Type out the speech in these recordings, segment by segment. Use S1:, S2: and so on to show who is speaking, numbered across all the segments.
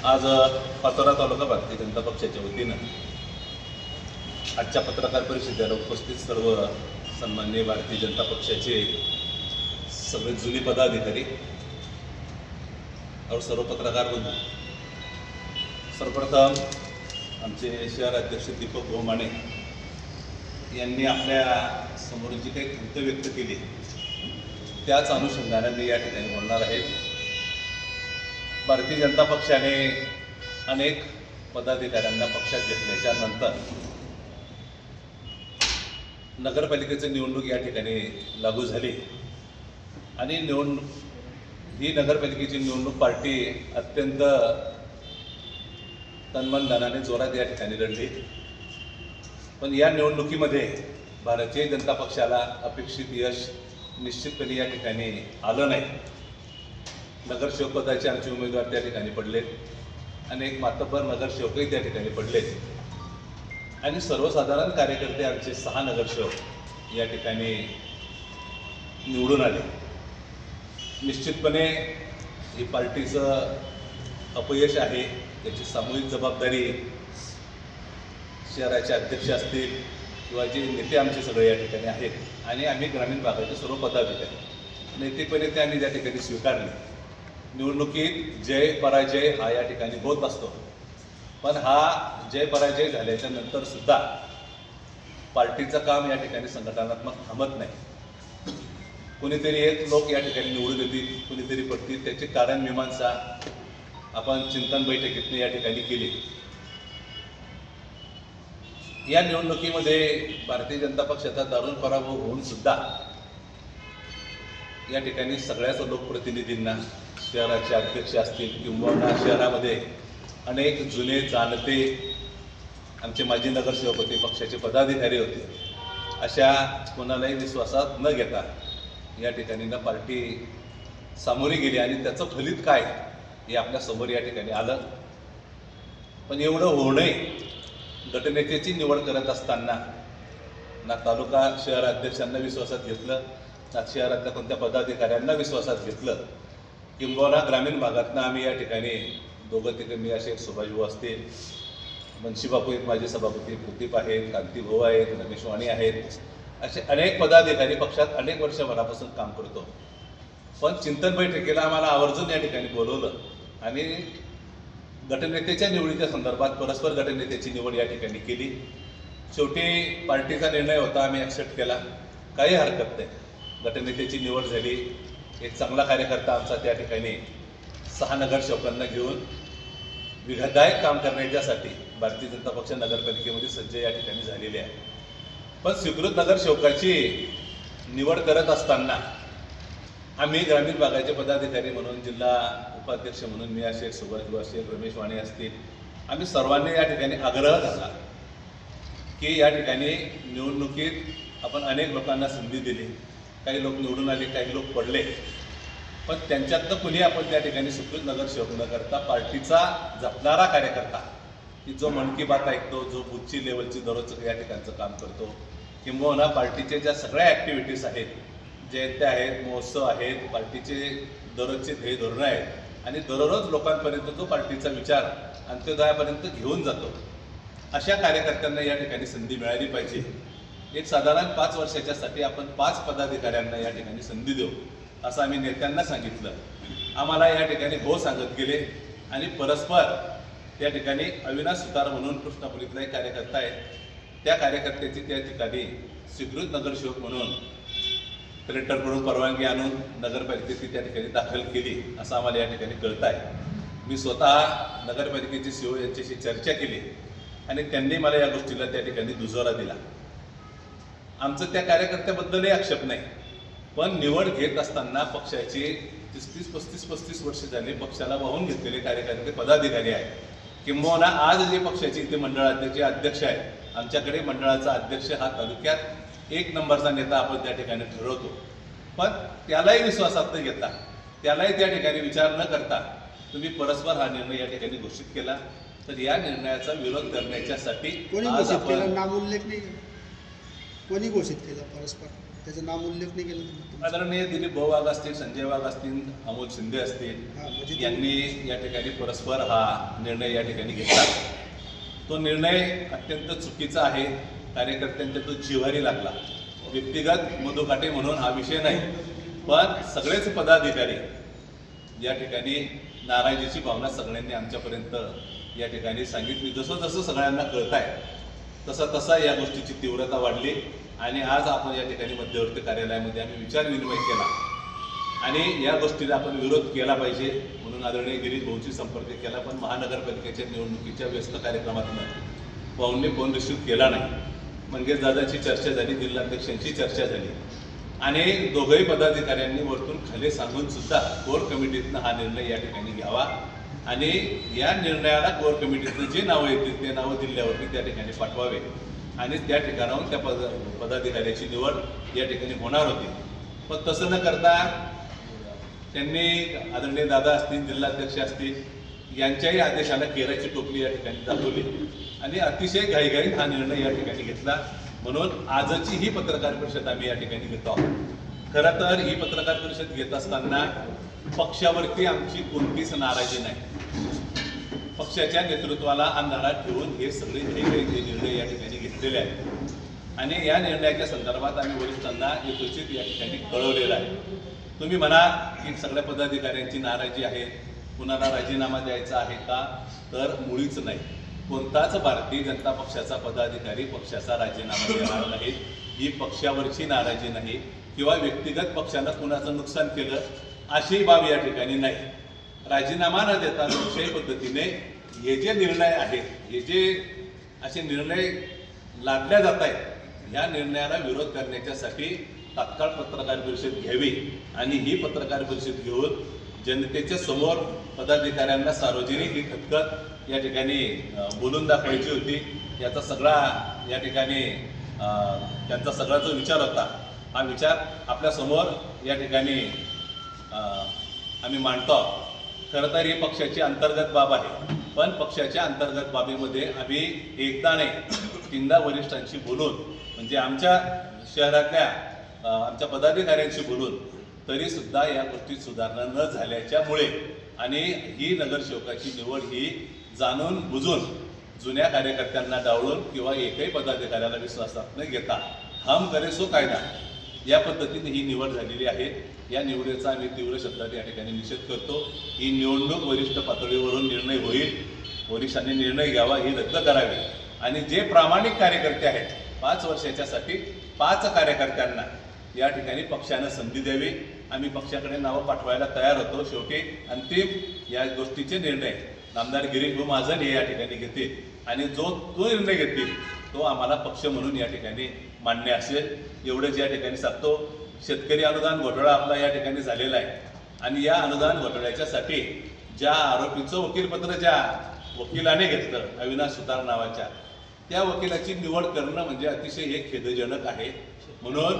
S1: आज पाचोरा तालुका भारतीय जनता पक्षाच्या वतीनं आजच्या पत्रकार परिषदेला उपस्थित सर्व सन्माननीय भारतीय जनता पक्षाचे सगळे जुने पदाधिकारी और सर्व पत्रकार बंधू. सर्वप्रथम आमचे शहर अध्यक्ष दीपक गोमाणे यांनी आपल्यासमोर जी काही कृत्य व्यक्त केली त्याच अनुषंगाने मी या ठिकाणी बोलणार आहे. भारतीय जनता पक्षाने अनेक पदाधिकाऱ्यांना पक्षात घेतल्याच्या नंतर नगरपालिकेची निवडणूक या ठिकाणी लागू झाली. आणि निवडणूक ही नगरपालिकेची निवडणूक पार्टी अत्यंत तन्मनधनाने जोरात या ठिकाणी लढली. पण या निवडणुकीमध्ये भारतीय जनता पक्षाला अपेक्षित यश निश्चितपणे या ठिकाणी आलं नाही. नगरसेवक पदाचे आमचे उमेदवार त्या ठिकाणी पडलेत. अनेक मातब्बर नगरसेवकही त्या ठिकाणी पडलेत. आणि सर्वसाधारण कार्यकर्ते आमचे सहा नगरसेवक या ठिकाणी निवडून आले. निश्चितपणे ही पार्टीचं अपयश आहे त्याची सामूहिक जबाबदारी शहराचे अध्यक्ष असतील किंवा जे नेते आमचे सगळे या ठिकाणी आहेत. आणि आम्ही ग्रामीण भागाचे सर्व पदाधिकारी. नैतिकपणे ते आम्ही त्या ठिकाणी स्वीकारले. निवडणुकीत जय पराजय हा या ठिकाणी होत असतो. पण हा जय पराजय झाल्याच्यानंतर सुद्धा पार्टीचं काम या ठिकाणी संघटनात्मक थांबत नाही. कुणीतरी एक लोक या ठिकाणी निवडून येतील कुणीतरी पडतील त्याचे कारण मीमांसा आपण चिंतन बैठकीतनं या ठिकाणी केली. या निवडणुकीमध्ये भारतीय जनता पक्षाचा दारुण पराभव होऊन सुद्धा या ठिकाणी सगळ्याच लोकप्रतिनिधींना शहराचे अध्यक्ष असतील किंवा शहरामध्ये अनेक जुने जाणते आमचे माजी नगरसेवक होते पक्षाचे पदाधिकारी होते अशा कोणालाही विश्वासात न घेता या ठिकाणी ना पार्टी सामोरी गेली आणि त्याचं फलित काय हे आपल्यासमोर या ठिकाणी आलं. पण एवढं होऊनही गटनेत्याची निवड करत असताना ना तालुका शहर अध्यक्षांना विश्वासात घेतलं ना शहरातल्या कोणत्या पदाधिकाऱ्यांना विश्वासात घेतलं किंबहुना ग्रामीण भागातनं आम्ही या ठिकाणी दोघं तिकडे मी असे सुभाषभाऊ असतील मनशीबापू आहेत माझे सभापती प्रदीप आहेत कांतीभाऊ आहेत रमेश वाणी आहेत. असे अनेक पदाधिकारी पक्षात अनेक वर्षभरापासून काम करतो. पण चिंतन बैठकीला आम्हाला आवर्जून या ठिकाणी बोलवलं आणि गटनेत्याच्या निवडीच्या संदर्भात परस्पर गटनेत्याची निवड या ठिकाणी केली. शेवटी पार्टीचा निर्णय होता आम्ही ॲक्सेप्ट केला. काही हरकत नाही. गटनेत्याची निवड झाली. एक चांगला कार्यकर्ता आमचा त्या ठिकाणी सहा नगरसेवकांना घेऊन विघादायक काम करण्याच्यासाठी भारतीय जनता पक्ष नगरपालिकेमध्ये सज्ज या ठिकाणी झालेले आहे. पण स्वीकृत नगरसेवकाची निवड करत असताना आम्ही ग्रामीण भागाचे पदाधिकारी म्हणून जिल्हा उपाध्यक्ष म्हणून मी असेल सुभाष असेल रमेश वाणे असतील आम्ही सर्वांनी या ठिकाणी आग्रह झाला की या ठिकाणी निवडणुकीत आपण अनेक लोकांना संधी दिली. काही लोक निवडून आले काही लोक पडले. पण त्यांच्यातनं कुणी आपण त्या ठिकाणी सुप्रीत नगरसेवक न करता पार्टीचा जपणारा कार्यकर्ता की जो मन की बात ऐकतो जो बुथची लेवलची दररोजचं या ठिकाणचं काम करतो किंबहुना पार्टीचे ज्या सगळ्या ॲक्टिव्हिटीज आहेत जयंत्या आहेत महोत्सव आहेत पार्टीचे दररोजचे ध्येय धोरणं आहेत आणि दररोज लोकांपर्यंत तो पार्टीचा विचार अंत्योदयापर्यंत घेऊन जातो. अशा कार्यकर्त्यांना या ठिकाणी संधी मिळाली पाहिजे. एक साधारण पाच वर्षाच्यासाठी आपण पाच पदाधिकाऱ्यांना या ठिकाणी संधी देऊ असं आम्ही नेत्यांना सांगितलं. आम्हाला या ठिकाणी हो सांगत गेले आणि परस्पर त्या ठिकाणी अविनाश सुतार म्हणून कृष्णापुरीतला एक कार्यकर्ता आहे त्या कार्यकर्त्याची त्या ठिकाणी स्वीकृत नगरसेवक म्हणून कलेक्टरकडून परवानगी आणून नगरपालिकेची त्या ठिकाणी दाखल केली असं आम्हाला या ठिकाणी कळत आहे. मी स्वतः नगरपालिकेचे सीओ यांच्याशी चर्चा केली आणि त्यांनी मला या गोष्टीला त्या ठिकाणी दुजोरा दिला. आमचं त्या कार्यकर्त्याबद्दलही आक्षेप नाही. पण निवड घेत असताना पक्षाची तीस तीस पस्तीस पस्तीस वर्ष झाली पक्षाला वाहून घेतलेले कार्यकर्ते पदाधिकारी आहेत. किंबहुना आज जे पक्षाचे इथे मंडळाचे अध्यक्ष आहेत आमच्याकडे मंडळाचा अध्यक्ष हा तालुक्यात एक नंबरचा नेता आपण त्या ठिकाणी ठरवतो. पण त्यालाही विश्वासात न घेता त्यालाही त्या ठिकाणी विचार न करता तुम्ही परस्पर हा निर्णय या ठिकाणी घोषित केला. तर या निर्णयाचा विरोध करण्याच्यासाठी आज आपण
S2: नाम उल्लेख नाही केला. कोणी घोषित केलं परस्पर? त्याचं नाम उल्लेख नाही केला तुम्ही.
S1: आदरणीय दिलीप भाऊ वाघ असतील संजय वाघ असतील अमोल शिंदे असतील
S2: हा म्हणजे ते-
S1: यांनी या ठिकाणी परस्पर हा निर्णय या ठिकाणी घेतला. तो निर्णय अत्यंत चुकीचा आहे. कार्यकर्त्यांच्या तो जिव्हारी लागला. व्यक्तिगत मधुकाटे म्हणून हा विषय नाही. पण सगळेच पदाधिकारी या ठिकाणी नाराजीची भावना सगळ्यांनी आमच्यापर्यंत या ठिकाणी सांगितली. जसं जसं सगळ्यांना कळत आहे तसं तसा या गोष्टीची तीव्रता वाढली. आणि आज आपण या ठिकाणी मध्यवर्ती कार्यालयामध्ये आम्ही विचार विनिमय केला. आणि या गोष्टीला आपण विरोध केला पाहिजे म्हणून आदरणीय गिरीश भाऊची संपर्क केला पण महानगरपालिकेच्या निवडणुकीच्या व्यस्त कार्यक्रमातून भाऊंनी फोन रिसिव्ह केला नाही. मंगेश दादाची चर्चा झाली जिल्हाध्यक्षांची चर्चा झाली. आणि दोघंही पदाधिकाऱ्यांनी वरतून खाली सांगून सुद्धा कोर कमिटीतनं हा निर्णय या ठिकाणी घ्यावा. आणि या निर्णयाला कोर कमिटीतनं जे नावं येतील ते नावं जिल्ह्यावरती त्या ठिकाणी पाठवावे. आणि त्या ठिकाणाहून त्या पद पदाधिकाऱ्याची निवड या ठिकाणी होणार होती. पण तसं न करता त्यांनी आदरणीय दादा असतील जिल्हाध्यक्ष असतील यांच्याही आदेशाला केराची टोपली या ठिकाणी दाखवली. आणि अतिशय घाईघाईत हा निर्णय या ठिकाणी घेतला. म्हणून आजची ही पत्रकार परिषद आम्ही या ठिकाणी घेतो आहोत. खरं तर ही पत्रकार परिषद घेत असताना पक्षावरती आमची कोणतीच नाराजी नाही. पक्षाच्या नेतृत्वाला अंधारात ठेवून हे सगळे वेगवेगळे निर्णय या ठिकाणी घेतलेले आहेत. आणि या निर्णयाच्या संदर्भात आम्ही वरिष्ठांना यथोचित या ठिकाणी कळवलेलं आहे. तुम्ही म्हणा की सगळ्या पदाधिकाऱ्यांची नाराजी आहे कुणाला राजीनामा द्यायचा आहे का? तर मुळीच नाही. कोणताच भारतीय जनता पक्षाचा पदाधिकारी पक्षाचा राजीनामा देणार नाही. ही पक्षावरची नाराजी नाही किंवा व्यक्तिगत पक्षानं कुणाचं नुकसान केलं अशी बाब या ठिकाणी नाही. राजीनामा न देता लोकशाही पद्धतीने हे जे निर्णय आहेत हे जे असे निर्णय लादल्या जात आहेत या निर्णयाला विरोध करण्याच्यासाठी तात्काळ पत्रकार परिषद घ्यावी आणि ही पत्रकार परिषद घेऊन जनतेच्या समोर पदाधिकाऱ्यांना सार्वजनिक ही खतखत या ठिकाणी बोलून दाखवायची होती. याचा सगळा या ठिकाणी त्यांचा सगळा जो विचार होता हा विचार आपल्यासमोर या ठिकाणी आम्ही मांडतो. खरं तर ही पक्षाची अंतर्गत बाब आहे. पण पक्षाच्या अंतर्गत बाबीमध्ये आम्ही एकदा नाही तीनदा वरिष्ठांशी बोलून म्हणजे आमच्या शहरातल्या आमच्या पदाधिकाऱ्यांशी बोलून तरी सुद्धा या गोष्टीत सुधारणा न झाल्याच्यामुळे आणि ही नगरसेवकाची निवड ही जाणून बुजून जुन्या कार्यकर्त्यांना डावळून किंवा एकही पदाधिकाऱ्याला विश्वासात न घेता हम करे सो कायदा या पद्धतीने ही निवड झालेली आहे. या निवडीचा आम्ही तीव्र शब्दात या ठिकाणी निषेध करतो. ही निवडणूक वरिष्ठ पातळीवरून निर्णय होईल. वरिष्ठांनी निर्णय घ्यावा ही रद्द करावी. आणि जे प्रामाणिक कार्यकर्ते आहेत पाच वर्षाच्यासाठी पाच कार्यकर्त्यांना या ठिकाणी पक्षानं संधी द्यावी. आम्ही पक्षाकडे नावं पाठवायला तयार होतो. शेवटी अंतिम या गोष्टीचे निर्णय. नामदार गिरीश भाऊ महाजन हे या ठिकाणी घेतील. आणि जो तो निर्णय घेतील तो आम्हाला पक्ष म्हणून या ठिकाणी मान्य असेल. एवढंच या ठिकाणी सांगतो. शेतकरी अनुदान घोटाळा आपला या ठिकाणी झालेला आहे. आणि या अनुदान घोटाळ्याच्यासाठी ज्या आरोपीचं वकीलपत्र ज्या वकिलाने घेतलं अविनाश सुतार नावाच्या त्या वकिलाची निवड करणं म्हणजे अतिशय हे खेदजनक आहे. म्हणून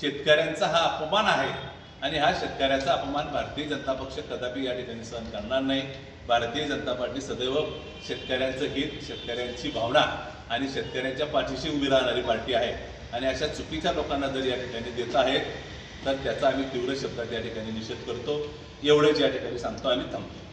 S1: शेतकऱ्यांचा हा अपमान आहे आणि हा शेतकऱ्याचा अपमान भारतीय जनता पक्ष कदापि या ठिकाणी सहन करणार नाही. भारतीय जनता पार्टी सदैव शेतकऱ्यांचं हित शेतकऱ्यांची भावना आणि शेतकऱ्यांच्या पाठीशी उभी राहणारी पार्टी आहे. आणि अशा चुकीच्या लोकांना जर या ठिकाणी देत आहेत तर त्याचा आम्ही तीव्र शब्दात या ठिकाणी निषेध करतो. एवढंच या ठिकाणी सांगतो. आणि थांबतो.